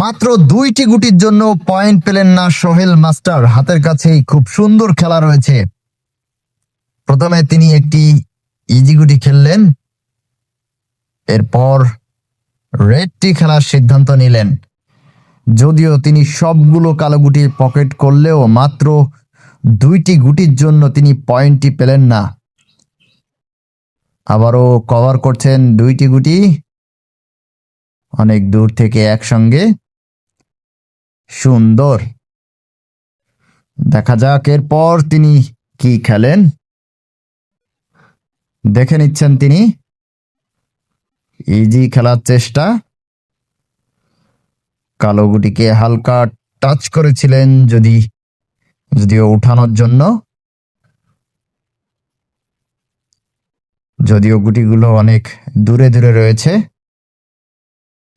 মাত্র দুইটি গুটির জন্য পয়েন্ট পেলেন না সোহেল মাস্টার। হাতের কাছেই খুব সুন্দর খেলা রয়েছে। প্রথমে তিনি একটি ইজি গুটি খেললেন। এরপর রেডটি খেলার সিদ্ধান্ত নিলেন। যদিও তিনি সবগুলো কালো গুটি পকেট করলেও মাত্র দুইটি গুটির জন্য তিনি পয়েন্টটি পেলেন না। আবারও কভার করছেন দুইটি গুটি। অনেক দূর থেকে একসঙ্গে সুন্দর। দেখা যাক, এরপর তিনি কি খেলেন? দেখে নিচ্ছেন তিনি। ইজি খেলার চেষ্টা। কালো গুটিকে হালকা টাচ করেছিলেন যদি, যদিও উঠানোর জন্য। যদিও গুটিগুলো অনেক দূরে দূরে রয়েছে।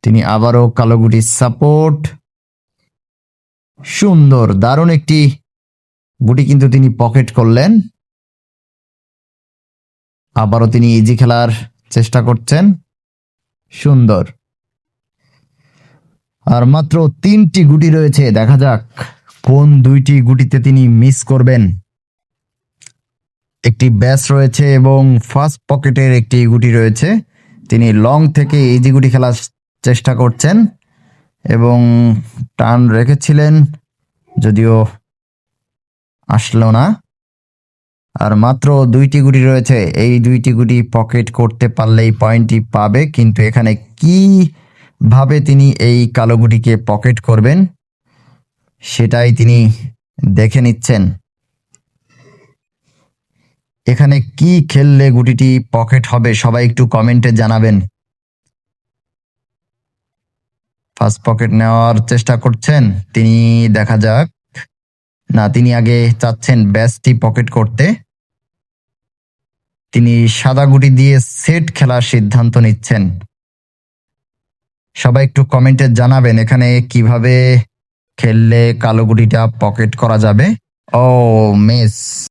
তিনি আবারও কালো গুটির সাপোর্ট সুন্দর, দারুণ একটি গুটি কিন্তু তিনি পকেট করলেন। আবারও তিনি ইজি খেলার চেষ্টা করছেন, সুন্দর। আর মাত্র তিনটি গুটি রয়েছে, দেখা যাক কোন দুইটি গুটিতে তিনি মিস করবেন। একটি ব্যাস রয়েছে এবং ফার্স্ট পকেটের একটি গুটি রয়েছে। তিনি লং থেকে ইজি গুটি খেলার চেষ্টা করছেন। এবং টান রেখেছিলেন, যদিও আসলো না। আর মাত্র দুইটি গুটি রয়েছে, এই দুইটি গুটি পকেট করতে পারলেই পয়েন্টটি পাবে, কিন্তু এখানে কি ভাবে তিনি এই কালো গুটিকে পকেট করবেন, সেটাই তিনি দেখে নিচ্ছেন। এখানে কি খেললে গুটিটি পকেট হবে, সবাই একটু কমেন্টে জানাবেন। ফার্স্ট পকেট নেওয়ার চেষ্টা করছেন, তিনি দেখা যাক। না, তিনি আগে চাচ্ছেন ব্যাসটি পকেট করতে। তিনি সাদা গুটি দিয়ে সেট খেলার সিদ্ধান্ত নিচ্ছেন। সবাই একটু কমেন্টে জানাবেন এখানে কীভাবে খেললে কালো গুটিটা পকেট করা যাবে। ও মিস